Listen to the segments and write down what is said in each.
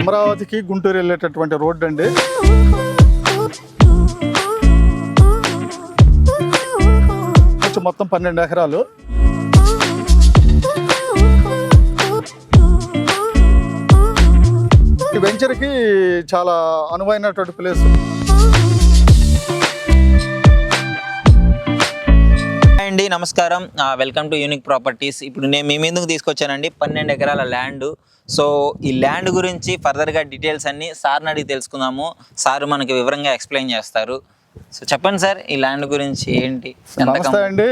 అమరావతికి గుంటూరు వెళ్ళేటటువంటి రోడ్డు అండి. కొంచెం మొత్తం పన్నెండు ఎకరాలు. ఈ వెంచర్కి చాలా అనువైనటువంటి ప్లేస్ నమస్కారం. వెల్కమ్ టు యూనిక్ ప్రాపర్టీస్ ఇప్పుడు నేను మీ మీదకు తీసుకొచ్చానండి. పన్నెండు ఎకరాల ల్యాండ్ సో ఈ ల్యాండ్ గురించి ఫర్దర్గా డీటెయిల్స్ అన్ని సార్ని అడిగి తెలుసుకుందాము. సార్ మనకి వివరంగా ఎక్స్ప్లెయిన్ చేస్తారు. సో చెప్పండి సార్ ఈ ల్యాండ్ గురించి ఏంటి? నమస్తే అండి.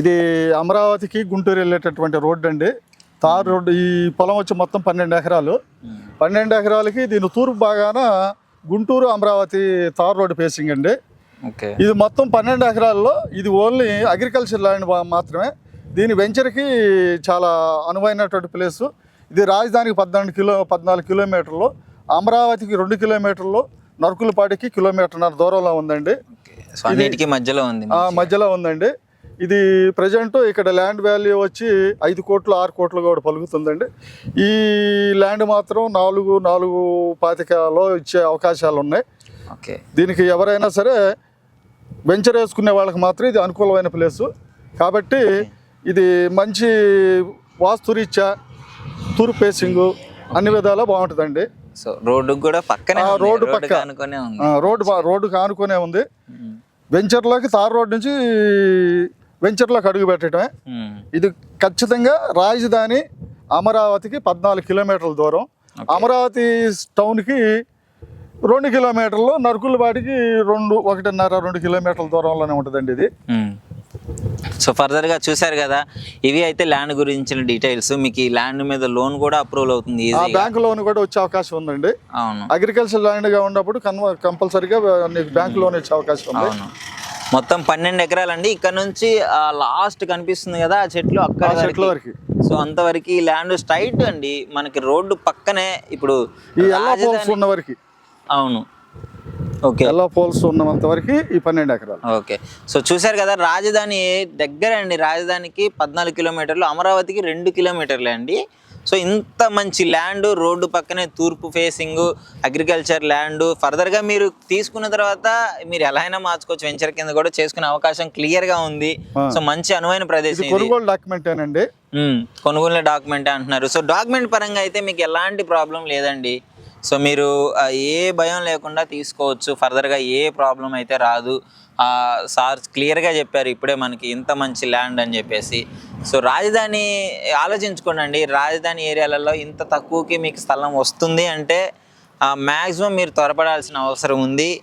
ఇది అమరావతికి గుంటూరు వెళ్ళేటటువంటి రోడ్డు అండి. తార్ రోడ్డు ఈ పొలం వచ్చి మొత్తం పన్నెండు ఎకరాలు. పన్నెండు ఎకరాలకి దీని తూర్పు భాగాన Guntur Amaravati tar road facing అండి. ఇది మొత్తం పన్నెండు ఎకరాల్లో ఇది ఓన్లీ అగ్రికల్చర్ ల్యాండ్ మాత్రమే. దీని వెంచర్కి చాలా అనువైనటువంటి ప్లేసు. ఇది రాజధానికి పద్నాలుగు కిలో పద్నాలుగు కిలోమీటర్లు అమరావతికి రెండు కిలోమీటర్లు నరుకులపాటికి కిలోమీటర్న్నర దూరంలో ఉందండి. అన్నిటికీ మధ్యలో ఉంది ఆ మధ్యలో ఉందండి. ఇది ప్రజెంట్ ఇక్కడ ల్యాండ్ వాల్యూ వచ్చి ఐదు కోట్లు ఆరు కోట్లు కూడా పలుకుతుందండి. ఈ ల్యాండ్ మాత్రం నాలుగు నాలుగు పాతికలో ఇచ్చే అవకాశాలు ఉన్నాయి ఓకే. దీనికి ఎవరైనా సరే వెంచర్ వేసుకునే వాళ్ళకి మాత్రం ఇది అనుకూలమైన ప్లేసు కాబట్టి ఇది మంచి వాస్తురీత్యా తూర్పు ఫేసింగ్ అన్ని విధాలా బాగుంటుందండి సో రోడ్డు కూడా పక్కనే. రోడ్డు రోడ్డు పక్క. రోడ్డు రోడ్డుకి ఆనుకునే ఉంది. వెంచర్లోకి తార్ రోడ్ నుంచి వెంచర్లోకి అడుగు పెట్టడమే. ఇది ఖచ్చితంగా రాజధాని అమరావతికి పద్నాలుగు కిలోమీటర్ల దూరం అమరావతి టౌన్కి రెండు కిలోమీటర్లు నరుకులపాటికి రెండు ఒకటిన్నర రెండు కిలోమీటర్ల దూరంలోనే ఉంటుందండి ఇది. సో ఫర్దర్గా చూశారు కదా ఇవి అయితే ల్యాండ్ గురించిన డీటెయిల్స్. మీకు ఈ ల్యాండ్ మీద లోన్ కూడా అప్రూవల్ అవుతుంది బ్యాంకు లోన్ కూడా వచ్చే అవకాశం ఉందండి. అవును. అగ్రికల్చర్ ల్యాండ్గా ఉన్నప్పుడు కంపల్సరీగా నీకు బ్యాంకు లోన్ వచ్చే అవకాశం ఉంది. అవును. మొత్తం పన్నెండు ఎకరాలండి. ఇక్కడ నుంచి లాస్ట్ కనిపిస్తుంది కదా ఆ చెట్లు అక్కడ చెట్ల వరకి. సో అంతవరకు ఈ ల్యాండ్ స్ట్రైట్ అండి. మనకి రోడ్డు పక్కనే ఇప్పుడు ఈ ఉన్న వరకు. అవును. ఓకే. ఎల్లో పోల్స్ ఉన్నంత వరకు ఈ పన్నెండు ఎకరాలు. ఓకే. సో చూశారు కదా రాజధాని దగ్గర అండి? రాజధానికి పద్నాలుగు కిలోమీటర్లు అమరావతికి రెండు కిలోమీటర్లే అండి. సో ఇంత మంచి ల్యాండ్ రోడ్డు పక్కనే తూర్పు ఫేసింగ్ అగ్రికల్చర్ ల్యాండ్ ఫర్దర్గా మీరు తీసుకున్న తర్వాత మీరు ఎలా అయినా మార్చుకోవచ్చు. వెంచర్ కింద కూడా చేసుకునే అవకాశం క్లియర్గా ఉంది. సో మంచి అనువైన ప్రదేశం కొనుగోలు డాక్యుమెంటేనండి. కొనుగోలు డాక్యుమెంట్ అంటున్నారు. సో డాక్యుమెంట్ పరంగా అయితే మీకు ఎలాంటి ప్రాబ్లం లేదండి. సో మీరు ఏ భయం లేకుండా తీసుకోవచ్చు. ఫర్దర్గా ఏ ప్రాబ్లం అయితే రాదు. ఆ, సార్ క్లియర్గా చెప్పారు ఇప్పుడే మనకి ఇంత మంచి ల్యాండ్ అని చెప్పేసి. సో రాజధాని ఆలోచించుకోండి రాజధాని ఏరియాలలో ఇంత తక్కువకి మీకు స్థలం వస్తుంది అంటే మ్యాక్సిమం మీరు త్వరపడాల్సిన అవసరం ఉంది.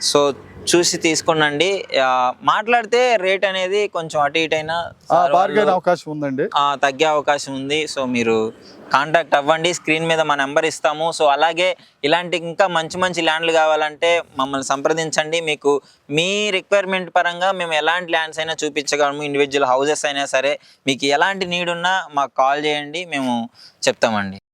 సో చూసి తీసుకోండి ఆ, మాట్లాడితే రేట్ అనేది కొంచెం అటు ఇటు అయినా అవకాశం ఉందండి. తగ్గే అవకాశం ఉంది. సో మీరు కాంటాక్ట్ అవ్వండి. స్క్రీన్ మీద మా నెంబర్ ఇస్తాము. సో అలాగే ఇలాంటి ఇంకా మంచి మంచి ల్యాండ్లు కావాలంటే మమ్మల్ని సంప్రదించండి. మీకు మీ రిక్వైర్మెంట్ పరంగా మేము ఎలాంటి ల్యాండ్స్ అయినా చూపించగలము. ఇండివిజువల్ హౌసెస్ అయినా సరే. మీకు ఎలాంటి నీడ్ ఉన్నా మాకు కాల్ చేయండి. మేము చెప్తామండి.